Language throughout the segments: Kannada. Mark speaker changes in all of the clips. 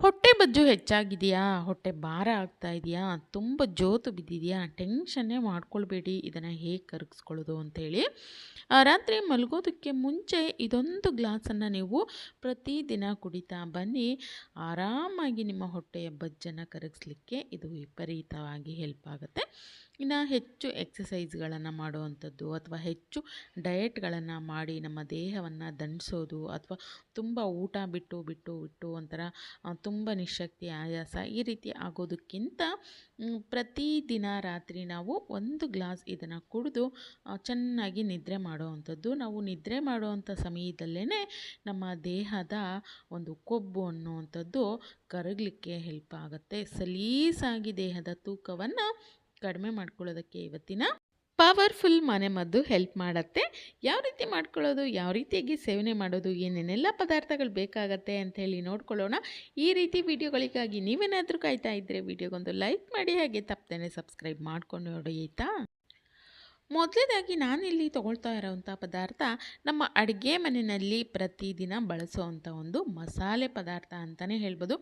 Speaker 1: ಹೊಟ್ಟೆ ಬಜ್ಜು ಹೆಚ್ಚಾಗಿದೆಯಾ? ಹೊಟ್ಟೆ ಭಾರ ಆಗ್ತಾ ಇದೆಯಾ? ತುಂಬ ಜೋತು ಬಿದ್ದಿದೆಯಾ? ಟೆನ್ಷನ್ನೇ ಮಾಡ್ಕೊಳ್ಬೇಡಿ. ಇದನ್ನು ಹೇಗೆ ಕರಗಿಸ್ಕೊಳ್ಳೋದು ಅಂಥೇಳಿ ರಾತ್ರಿ ಮಲಗೋದಕ್ಕೆ ಮುಂಚೆ ಇದೊಂದು ಗ್ಲಾಸನ್ನು ನೀವು ಪ್ರತಿದಿನ ಕುಡಿತಾ ಬನ್ನಿ. ಆರಾಮಾಗಿ ನಿಮ್ಮ ಹೊಟ್ಟೆಯ ಬಜ್ಜನ್ನು ಕರಗಿಸ್ಲಿಕ್ಕೆ ಇದು ವಿಪರೀತವಾಗಿ ಹೆಲ್ಪ್ ಆಗುತ್ತೆ. ಇನ್ನು ಹೆಚ್ಚು ಎಕ್ಸಸೈಸ್ಗಳನ್ನು ಮಾಡುವಂಥದ್ದು ಅಥವಾ ಹೆಚ್ಚು ಡಯೆಟ್ಗಳನ್ನು ಮಾಡಿ ನಮ್ಮ ದೇಹವನ್ನು ದಂಡಿಸೋದು ಅಥವಾ ತುಂಬ ಊಟ ಬಿಟ್ಟು ಬಿಟ್ಟು ಬಿಟ್ಟು ಒಂಥರ ತುಂಬ ನಿಶಕ್ತಿ ಆಯಾಸ ಈ ರೀತಿ ಆಗೋದಕ್ಕಿಂತ ಪ್ರತಿದಿನ ರಾತ್ರಿ ನಾವು ಒಂದು ಗ್ಲಾಸ್ ಇದನ್ನು ಕುಡಿದು ಚೆನ್ನಾಗಿ ನಿದ್ರೆ ಮಾಡುವಂಥದ್ದು. ನಾವು ನಿದ್ರೆ ಮಾಡುವಂಥ ಸಮಯದಲ್ಲೇ ನಮ್ಮ ದೇಹದ ಒಂದು ಕೊಬ್ಬು ಅನ್ನುವಂಥದ್ದು ಕರಗಲಿಕ್ಕೆ ಹೆಲ್ಪ್ ಆಗುತ್ತೆ. ಸಲೀಸಾಗಿ ದೇಹದ ತೂಕವನ್ನು ಕಡಿಮೆ ಮಾಡ್ಕೊಳ್ಳೋದಕ್ಕೆ ಇವತ್ತಿನ ಪವರ್ಫುಲ್ ಮನೆಮದ್ದು ಹೆಲ್ಪ್ ಮಾಡುತ್ತೆ. ಯಾವ ರೀತಿ ಮಾಡ್ಕೊಳ್ಳೋದು, ಯಾವ ರೀತಿಯಾಗಿ ಸೇವನೆ ಮಾಡೋದು, ಏನೇನೆಲ್ಲ ಪದಾರ್ಥಗಳು ಬೇಕಾಗತ್ತೆ ಅಂತ ಹೇಳಿ ನೋಡ್ಕೊಳ್ಳೋಣ. ಈ ರೀತಿ ವಿಡಿಯೋಗಳಿಗಾಗಿ ನೀವೇನಾದರೂ ಕಾಯ್ತಾ ಇದ್ದರೆ ವಿಡಿಯೋಗೊಂದು ಲೈಕ್ ಮಾಡಿ ಹಾಗೆ ತಪ್ಪದೇ ಸಬ್ಸ್ಕ್ರೈಬ್ ಮಾಡ್ಕೊಂಡು ನೋಡಿ ಆಯಿತಾ? ಮೊದಲೇದಾಗಿ ನಾನಿಲ್ಲಿ ತಗೊಳ್ತಾ ಇರೋವಂಥ ಪದಾರ್ಥ ನಮ್ಮ ಅಡುಗೆ ಮನೆಯಲ್ಲಿ ಪ್ರತಿದಿನ ಬಳಸುವಂಥ ಒಂದು ಮಸಾಲೆ ಪದಾರ್ಥ ಅಂತಲೇ ಹೇಳ್ಬೋದು.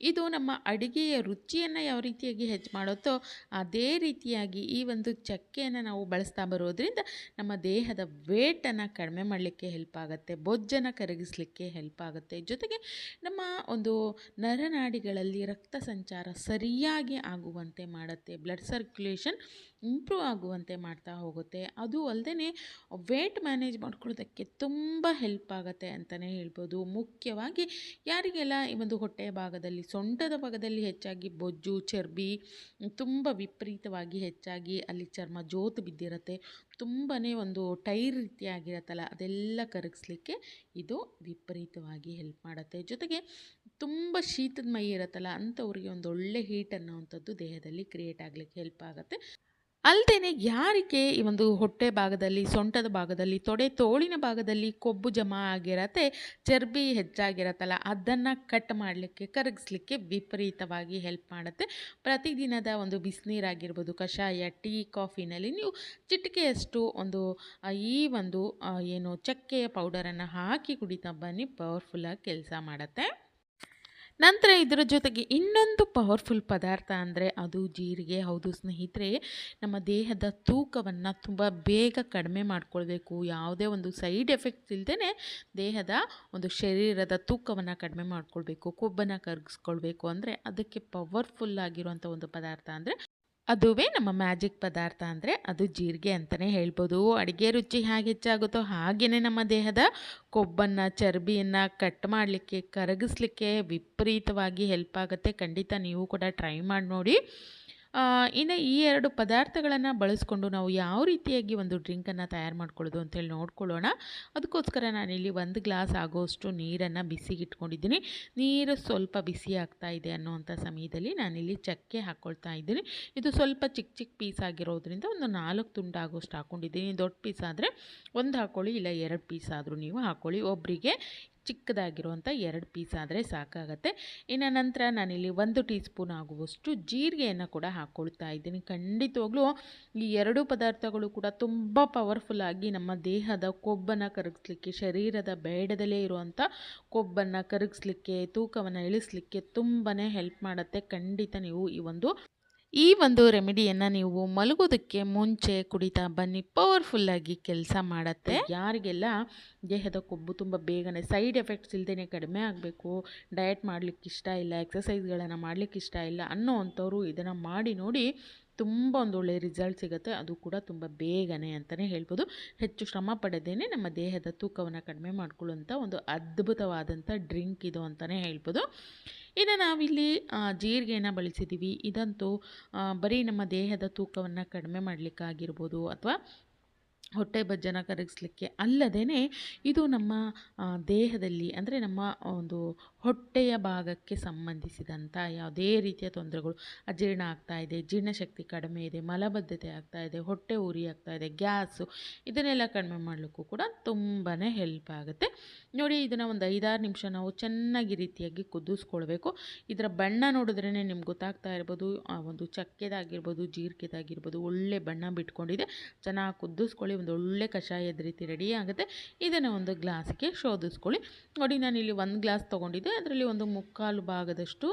Speaker 1: ಇದು ನಮ್ಮ ಅಡುಗೆಯ ರುಚಿಯನ್ನು ಯಾವ ರೀತಿಯಾಗಿ ಹೆಚ್ಚು ಮಾಡುತ್ತೋ ಅದೇ ರೀತಿಯಾಗಿ ಈ ಒಂದು ಚಕ್ಕೆಯನ್ನು ನಾವು ಬಳಸ್ತಾ ಬರೋದ್ರಿಂದ ನಮ್ಮ ದೇಹದ ವೇಟನ್ನು ಕಡಿಮೆ ಮಾಡಲಿಕ್ಕೆ ಹೆಲ್ಪ್ ಆಗುತ್ತೆ, ಬೊಜ್ಜನ್ನು ಕರಗಿಸಲಿಕ್ಕೆ ಹೆಲ್ಪ್ ಆಗುತ್ತೆ. ಜೊತೆಗೆ ನಮ್ಮ ಒಂದು ನರನಾಡಿಗಳಲ್ಲಿ ರಕ್ತ ಸಂಚಾರ ಸರಿಯಾಗಿ ಆಗುವಂತೆ ಮಾಡುತ್ತೆ ಬ್ಲಡ್ ಸರ್ಕ್ಯುಲೇಷನ್ ಇಂಪ್ರೂವ್ ಆಗುವಂತೆ ಮಾಡ್ತಾ ಹೋಗುತ್ತೆ. ಅದು ಅಲ್ಲದೆ ವೇಟ್ ಮ್ಯಾನೇಜ್ ಮಾಡ್ಕೊಳ್ಳೋದಕ್ಕೆ ತುಂಬ ಹೆಲ್ಪ್ ಆಗುತ್ತೆ ಅಂತಲೇ ಹೇಳ್ಬೋದು. ಮುಖ್ಯವಾಗಿ ಯಾರಿಗೆಲ್ಲ ಈ ಒಂದು ಹೊಟ್ಟೆಯ ಭಾಗದಲ್ಲಿ, ಸೊಂಟದ ಭಾಗದಲ್ಲಿ ಹೆಚ್ಚಾಗಿ ಬೊಜ್ಜು, ಚರ್ಬಿ, ತುಂಬ ವಿಪರೀತವಾಗಿ ಹೆಚ್ಚಾಗಿ ಅಲ್ಲಿ ಚರ್ಮ ಜೋತು ಬಿದ್ದಿರುತ್ತೆ. ತುಂಬಾ ಒಂದು ಟೈರ್ ರೀತಿಯಾಗಿರತ್ತಲ್ಲ, ಅದೆಲ್ಲ ಕರಗಿಸ್ಲಿಕ್ಕೆ ಇದು ವಿಪರೀತವಾಗಿ ಹೆಲ್ಪ್ ಮಾಡುತ್ತೆ. ಜೊತೆಗೆ ತುಂಬ ಶೀತದ ಮೈ ಇರುತ್ತಲ್ಲ, ಅಂಥವ್ರಿಗೆ ಒಂದು ಒಳ್ಳೆ ಹೀಟ್ ಅನ್ನೋವಂಥದ್ದು ದೇಹದಲ್ಲಿ ಕ್ರಿಯೇಟ್ ಆಗಲಿಕ್ಕೆ ಹೆಲ್ಪ್ ಆಗುತ್ತೆ. ಅಲ್ಲದೆ ಯಾರಿಗೆ ಈ ಒಂದು ಹೊಟ್ಟೆ ಭಾಗದಲ್ಲಿ, ಸೊಂಟದ ಭಾಗದಲ್ಲಿ, ತೊಡೆ ತೋಳಿನ ಭಾಗದಲ್ಲಿ ಕೊಬ್ಬು ಜಮಾ ಆಗಿರತ್ತೆ, ಚರ್ಬಿ ಹೆಚ್ಚಾಗಿರತ್ತಲ್ಲ, ಅದನ್ನು ಕಟ್ ಮಾಡಲಿಕ್ಕೆ, ಕರಗಿಸ್ಲಿಕ್ಕೆ ವಿಪರೀತವಾಗಿ ಹೆಲ್ಪ್ ಮಾಡುತ್ತೆ. ಪ್ರತಿದಿನದ ಒಂದು ಬಿಸಿನೀರಾಗಿರ್ಬೋದು, ಕಷಾಯ, ಟೀ, ಕಾಫಿನಲ್ಲಿ ನೀವು ಚಿಟಿಕೆಯಷ್ಟು ಒಂದು ಈ ಒಂದು ಏನು ಚಕ್ಕೆಯ ಪೌಡರನ್ನು ಹಾಕಿ ಕುಡಿತಾ ಬನ್ನಿ ಪವರ್ಫುಲ್ಲಾಗಿ ಕೆಲಸ ಮಾಡುತ್ತೆ. ನಂತರ ಇದರ ಜೊತೆಗೆ ಇನ್ನೊಂದು ಪವರ್ಫುಲ್ ಪದಾರ್ಥ ಅಂದರೆ ಅದು ಜೀರಿಗೆ. ಹೌದು ಸ್ನೇಹಿತರೆ, ನಮ್ಮ ದೇಹದ ತೂಕವನ್ನು ತುಂಬ ಬೇಗ ಕಡಿಮೆ ಮಾಡಿಕೊಳ್ಬೇಕು. ಯಾವುದೇ ಒಂದು ಸೈಡ್ ಎಫೆಕ್ಟ್ಸ್ ಇಲ್ಲದೇ ದೇಹದ ಒಂದು ಶರೀರದ ತೂಕವನ್ನು ಕಡಿಮೆ ಮಾಡಿಕೊಳ್ಬೇಕು. ಕೊಬ್ಬನ್ನು ಕರಗಿಸ್ಕೊಳ್ಬೇಕು ಅಂದರೆ ಅದಕ್ಕೆ ಪವರ್ಫುಲ್ ಆಗಿರುವಂಥ ಒಂದು ಪದಾರ್ಥ ಅಂದರೆ ಅದುವೇ ನಮ್ಮ ಮ್ಯಾಜಿಕ್ ಪದಾರ್ಥ ಅಂದರೆ ಅದು ಜೀರಿಗೆ ಅಂತಲೇ ಹೇಳ್ಬೋದು. ಅಡುಗೆ ರುಚಿ ಹೇಗೆ ಹೆಚ್ಚಾಗುತ್ತೋ ಹಾಗೆಯೇ ನಮ್ಮ ದೇಹದ ಕೊಬ್ಬನ್ನು, ಚರ್ಬಿಯನ್ನು ಕಟ್ ಮಾಡಲಿಕ್ಕೆ, ಕರಗಿಸ್ಲಿಕ್ಕೆ ವಿಪರೀತವಾಗಿ ಹೆಲ್ಪ್ ಆಗುತ್ತೆ. ಖಂಡಿತ ನೀವು ಕೂಡ ಟ್ರೈ ಮಾಡಿ ನೋಡಿ. ಇನ್ನು ಈ ಎರಡು ಪದಾರ್ಥಗಳನ್ನು ಬಳಸ್ಕೊಂಡು ನಾವು ಯಾವ ರೀತಿಯಾಗಿ ಒಂದು ಡ್ರಿಂಕನ್ನು ತಯಾರು ಮಾಡ್ಕೊಳ್ಳೋದು ಅಂತೇಳಿ ನೋಡ್ಕೊಳ್ಳೋಣ. ಅದಕ್ಕೋಸ್ಕರ ನಾನಿಲ್ಲಿ ಒಂದು ಗ್ಲಾಸ್ ಆಗೋಷ್ಟು ನೀರನ್ನು ಬಿಸಿಗಿಟ್ಕೊಂಡಿದ್ದೀನಿ. ನೀರು ಸ್ವಲ್ಪ ಬಿಸಿ ಆಗ್ತಾ ಇದೆ ಅನ್ನೋವಂಥ ಸಮಯದಲ್ಲಿ ನಾನಿಲ್ಲಿ ಚಕ್ಕೆ ಹಾಕ್ಕೊಳ್ತಾ ಇದ್ದೀನಿ. ಇದು ಸ್ವಲ್ಪ ಚಿಕ್ಕ ಚಿಕ್ಕ ಪೀಸ್ ಆಗಿರೋದ್ರಿಂದ ಒಂದು ನಾಲ್ಕು ತುಂಡು ಆಗೋಷ್ಟು ಹಾಕ್ಕೊಂಡಿದ್ದೀನಿ ದೊಡ್ಡ ಪೀಸ್ ಆದರೆ ಒಂದು ಹಾಕ್ಕೊಳ್ಳಿ ಇಲ್ಲ ಎರಡು ಪೀಸ್ ಆದರೂ ನೀವು ಹಾಕ್ಕೊಳ್ಳಿ ಒಬ್ಬರಿಗೆ ಚಿಕ್ಕದಾಗಿರುವಂಥ ಎರಡು ಪೀಸ್ ಆದರೆ ಸಾಕಾಗತ್ತೆ. ಇನ್ನು ನಂತರ ನಾನಿಲ್ಲಿ ಒಂದು ಟೀ ಸ್ಪೂನ್ ಆಗುವಷ್ಟು ಜೀರಿಗೆಯನ್ನು ಕೂಡ ಹಾಕ್ಕೊಳ್ತಾ ಇದ್ದೀನಿ. ಖಂಡಿತವಾಗ್ಲೂ ಈ ಎರಡು ಪದಾರ್ಥಗಳು ಕೂಡ ತುಂಬ ಪವರ್ಫುಲ್ ಆಗಿ ನಮ್ಮ ದೇಹದ ಕೊಬ್ಬನ್ನು ಕರಗಿಸ್ಲಿಕ್ಕೆ, ಶರೀರದ ಬೇಡದಲ್ಲೇ ಇರುವಂಥ ಕೊಬ್ಬನ್ನು ಕರಗಿಸ್ಲಿಕ್ಕೆ, ತೂಕವನ್ನು ಇಳಿಸ್ಲಿಕ್ಕೆ ತುಂಬಾ ಹೆಲ್ಪ್ ಮಾಡುತ್ತೆ. ಖಂಡಿತ ನೀವು ಈ ಒಂದು ಈ ಒಂದು ರೆಮಿಡಿಯನ್ನು ನೀವು ಮಲಗೋದಕ್ಕೆ ಮುಂಚೆ ಕುಡಿತಾ ಬನ್ನಿ. ಪವರ್ಫುಲ್ಲಾಗಿ ಕೆಲಸ ಮಾಡುತ್ತೆ. ಯಾರಿಗೆಲ್ಲ ದೇಹದ ಕೊಬ್ಬು ತುಂಬ ಬೇಗನೆ, ಸೈಡ್ ಎಫೆಕ್ಟ್ಸ್ ಇಲ್ಲದೇ ಕಡಿಮೆ ಆಗಬೇಕು, ಡಯಟ್ ಮಾಡಲಿಕ್ಕೆ ಇಷ್ಟ ಇಲ್ಲ ಎಕ್ಸಸೈಸ್ಗಳನ್ನು ಮಾಡಲಿಕ್ಕೆ ಇಷ್ಟ ಇಲ್ಲ ಅನ್ನೋ ಅಂಥವ್ರು ಇದನ್ನು ಮಾಡಿ ನೋಡಿ ತುಂಬ ಒಂದು ಒಳ್ಳೆಯ ರಿಸಲ್ಟ್ ಸಿಗುತ್ತೆ. ಅದು ಕೂಡ ತುಂಬ ಬೇಗನೆ ಅಂತಲೇ ಹೇಳ್ಬೋದು. ಹೆಚ್ಚು ಶ್ರಮ ಪಡೆದೇನೆ ನಮ್ಮ ದೇಹದ ತೂಕವನ್ನು ಕಡಿಮೆ ಮಾಡಿಕೊಳ್ಳುವಂಥ ಒಂದು ಅದ್ಭುತವಾದಂಥ ಡ್ರಿಂಕ್ ಇದು ಅಂತಲೇ ಹೇಳ್ಬೋದು. ಇನ್ನು ನಾವಿಲ್ಲಿ ಜೀರಿಗೆನ ಬಳಸಿದ್ದೀವಿ ಇದಂತೂ ಬರೀ ನಮ್ಮ ದೇಹದ ತೂಕವನ್ನು ಕಡಿಮೆ ಮಾಡಲಿಕ್ಕಾಗಿರ್ಬೋದು ಅಥವಾ ಹೊಟ್ಟೆ ಬಜ್ಜನ ಕರಗಿಸ್ಲಿಕ್ಕೆ ಅಲ್ಲದೇ ಇದು ನಮ್ಮ ದೇಹದಲ್ಲಿ, ಅಂದರೆ ನಮ್ಮ ಒಂದು ಹೊಟ್ಟೆಯ ಭಾಗಕ್ಕೆ ಸಂಬಂಧಿಸಿದಂಥ ಯಾವುದೇ ರೀತಿಯ ತೊಂದರೆಗಳು, ಅಜೀರ್ಣ ಆಗ್ತಾ ಇದೆ ಜೀರ್ಣಶಕ್ತಿ ಕಡಿಮೆ ಇದೆ, ಮಲಬದ್ಧತೆ ಆಗ್ತಾ ಇದೆ, ಹೊಟ್ಟೆ ಉರಿ ಆಗ್ತಾ ಇದೆ, ಗ್ಯಾಸು, ಇದನ್ನೆಲ್ಲ ಕಡಿಮೆ ಮಾಡಲಿಕ್ಕೂ ಕೂಡ ತುಂಬಾ ಹೆಲ್ಪ್ ಆಗುತ್ತೆ. ನೋಡಿ, ಇದನ್ನು ಒಂದು ಐದಾರು ನಿಮಿಷ ನಾವು ಚೆನ್ನಾಗಿ ರೀತಿಯಾಗಿ ಕುದಿಸ್ಕೊಳ್ಬೇಕು. ಇದರ ಬಣ್ಣ ನೋಡಿದ್ರೇ ನಿಮ್ಗೆ ಗೊತ್ತಾಗ್ತಾ ಇರ್ಬೋದು ಒಂದು ಚಕ್ಕೆದಾಗಿರ್ಬೋದು ಜೀರಿಗೆದಾಗಿರ್ಬೋದು ಒಳ್ಳೆ ಬಣ್ಣ ಬಿಟ್ಕೊಂಡಿದೆ. ಚೆನ್ನಾಗಿ ಕುದಿಸ್ಕೊಳ್ಳಿ, ಒಂದು ಒಳ್ಳೆ ಕಷಾಯದ ರೀತಿ ರೆಡಿ ಆಗುತ್ತೆ. ಇದನ್ನು ಒಂದು ಗ್ಲಾಸ್ಗೆ ಶೋಧಿಸ್ಕೊಳ್ಳಿ. ನೋಡಿ ನಾನು ಇಲ್ಲಿ ಒಂದು ಗ್ಲಾಸ್ ತೊಗೊಂಡಿದ್ದೆ ಅದರಲ್ಲಿ ಒಂದು ಮುಕ್ಕಾಲು ಭಾಗದಷ್ಟು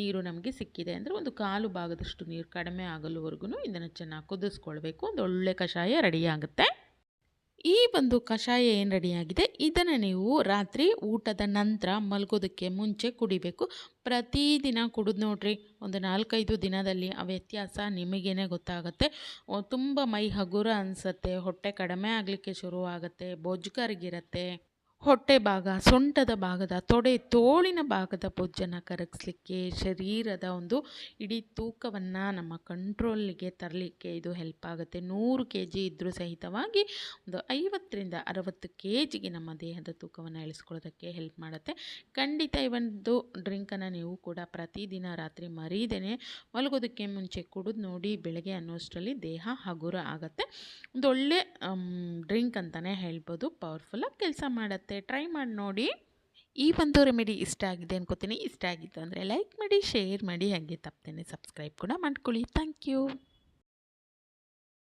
Speaker 1: ನೀರು ನಮಗೆ ಸಿಕ್ಕಿದೆ ಅಂದರೆ ಒಂದು ಕಾಲು ಭಾಗದಷ್ಟು ನೀರು ಕಡಿಮೆ ಆಗಲುವರೆಗೂ ಇದನ್ನು ಚೆನ್ನಾಗಿ ಕುದಿಸ್ಕೊಳ್ಬೇಕು. ಒಂದು ಒಳ್ಳೆ ಕಷಾಯ ರೆಡಿಯಾಗುತ್ತೆ ಈ ಒಂದು ಕಷಾಯ ಏನು ರೆಡಿಯಾಗಿದೆ ಇದನ್ನು ನೀವು ರಾತ್ರಿ ಊಟದ ನಂತರ ಮಲಗೋದಕ್ಕೆ ಮುಂಚೆ ಕುಡಿಬೇಕು. ಪ್ರತಿದಿನ ಕುಡಿದು ನೋಡ್ರಿ, ಒಂದು ನಾಲ್ಕೈದು ದಿನದಲ್ಲಿ ಆ ವ್ಯತ್ಯಾಸ ನಿಮಗೇನೆ ಗೊತ್ತಾಗುತ್ತೆ. ತುಂಬ ಮೈ ಹಗುರ ಅನಿಸುತ್ತೆ. ಹೊಟ್ಟೆ ಕಡಿಮೆ ಆಗಲಿಕ್ಕೆ ಶುರುವಾಗುತ್ತೆ. ಬೊಜ್ಜುಕರಗಿರುತ್ತೆ ಹೊಟ್ಟೆ ಭಾಗ, ಸೊಂಟದ ಭಾಗದ, ತೊಡೆ ತೋಳಿನ ಭಾಗದ ಬೊಜ್ಜನ್ನು ಕರಗಿಸ್ಲಿಕ್ಕೆ ಶರೀರದ ಒಂದು ಇಡೀ ತೂಕವನ್ನು ನಮ್ಮ ಕಂಟ್ರೋಲ್ಗೆ ತರಲಿಕ್ಕೆ ಇದು ಹೆಲ್ಪ್ ಆಗುತ್ತೆ. ನೂರು ಕೆ ಜಿ ಇದ್ದರೂ ಸಹಿತವಾಗಿ ಒಂದು ಐವತ್ತರಿಂದ ಅರವತ್ತು ಕೆ ಜಿಗೆ ನಮ್ಮ ದೇಹದ ತೂಕವನ್ನು ಇಳಿಸ್ಕೊಳ್ಳೋದಕ್ಕೆ ಹೆಲ್ಪ್ ಮಾಡುತ್ತೆ. ಖಂಡಿತ ಈ ಒಂದು ಡ್ರಿಂಕನ್ನು ನೀವು ಕೂಡ ಪ್ರತಿದಿನ ರಾತ್ರಿ ಮರೀದೇನೆ ಮಲಗೋದಕ್ಕೆ ಮುಂಚೆ ಕುಡಿದು ನೋಡಿ ಬೆಳಗ್ಗೆ ಅನ್ನೋಷ್ಟರಲ್ಲಿ ದೇಹ ಹಗುರ ಆಗುತ್ತೆ. ಒಂದು ಒಳ್ಳೆ ಡ್ರಿಂಕ್ ಅಂತಲೇ ಹೇಳ್ಬೋದು. ಪವರ್ಫುಲ್ಲಾಗಿ ಕೆಲಸ ಮಾಡುತ್ತೆ. ಟ್ರೈ ಮಾಡಿ ನೋಡಿ. ಈ ಒಂದು ರೆಮಿಡಿ ಇಷ್ಟ ಆಗಿದೆ ಅನ್ಕೋತೀನಿ. ಇಷ್ಟ ಆಗಿತ್ತು ಅಂದರೆ ಲೈಕ್ ಮಾಡಿ ಶೇರ್ ಮಾಡಿ, ಹಾಗೆ ತಪ್ಪದೇನೆ ಸಬ್ಸ್ಕ್ರೈಬ್ ಕೂಡ ಮಾಡ್ಕೊಳ್ಳಿ. Thank you